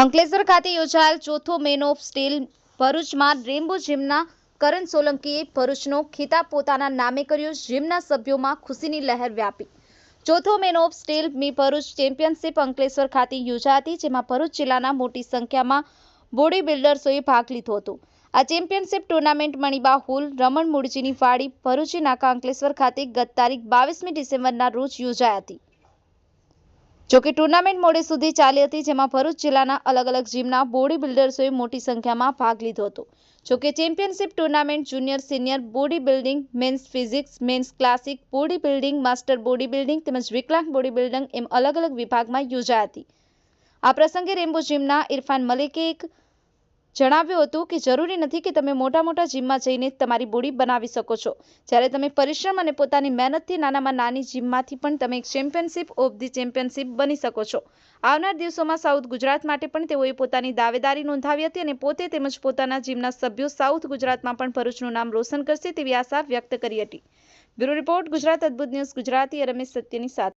અંકલેશ્વર ખાતે યોજાયેલ ચોથો મેન ઓફ સ્ટીલ ભરૂચમાં રેમ્બો જીમના કરણ સોલંકીએ ભરૂચનો ખિતાબ પોતાના નામે કર્યો, જીમના સભ્યોમાં ખુશીની લહેર વ્યાપી. ચોથો મેન ઓફ સ્ટીલ મી ભરૂચ ચેમ્પિયનશિપ અંકલેશ્વર ખાતે યોજાઈ હતી જેમાં ભરૂચ જિલ્લાના મોટી સંખ્યામાં બોડી બિલ્ડર્સોએ ભાગ લીધો હતો. આ championship tournament Maniba hall, Raman મૂળજીની વાડી, ભરૂચી નાકા અંકલેશ્વર ખાતે ગત તારીખ બાવીસમી ડિસેમ્બરના રોજ યોજાઈ હતી. જોકે ટુર્નામેન્ટ મોડે સુધી ચાલી હતી, જેમાં ભરૂચ જિલ્લાના અલગ અલગ જીમના બોડી બિલ્ડર્સોએ મોટી સંખ્યામાં ભાગ લીધો હતો. જોકે championship tournament junior, senior body building, men's physique, men's classic, body building, master body building તેમજ વિકલાંગ બોડી બિલ્ડિંગ એમ અલગ અલગ વિભાગમાં યોજાઈ હતી. આ પ્રસંગે રેમ્બો જીમના ઇરફાન મલિકે એક જણાવ્યું હતું કે જરૂરી નથી કે તમે મોટા મોટા જીમમાં જઈને તમારી બોડી બનાવી શકો છો. જ્યારે તમે પરિશ્રમ અને પોતાની મહેનતથી નાનામાં નાની જીમમાંથી પણ તમે ચેમ્પિયનશિપ ઓફ ધી ચેમ્પિયનશિપ બની શકો છો. આવનાર દિવસોમાં સાઉથ ગુજરાત માટે પણ તેઓએ પોતાની દાવેદારી નોંધાવી હતી અને પોતે તેમજ પોતાના જીમના સભ્યો સાઉથ ગુજરાતમાં પણ ભરૂચનું નામ રોશન કરશે તેવી આશા વ્યક્ત કરી હતી. બ્યુરો રિપોર્ટ ગુજરાત અદ્ભુત ન્યૂઝ ગુજરાતી રમેશ સત્યની સાથે.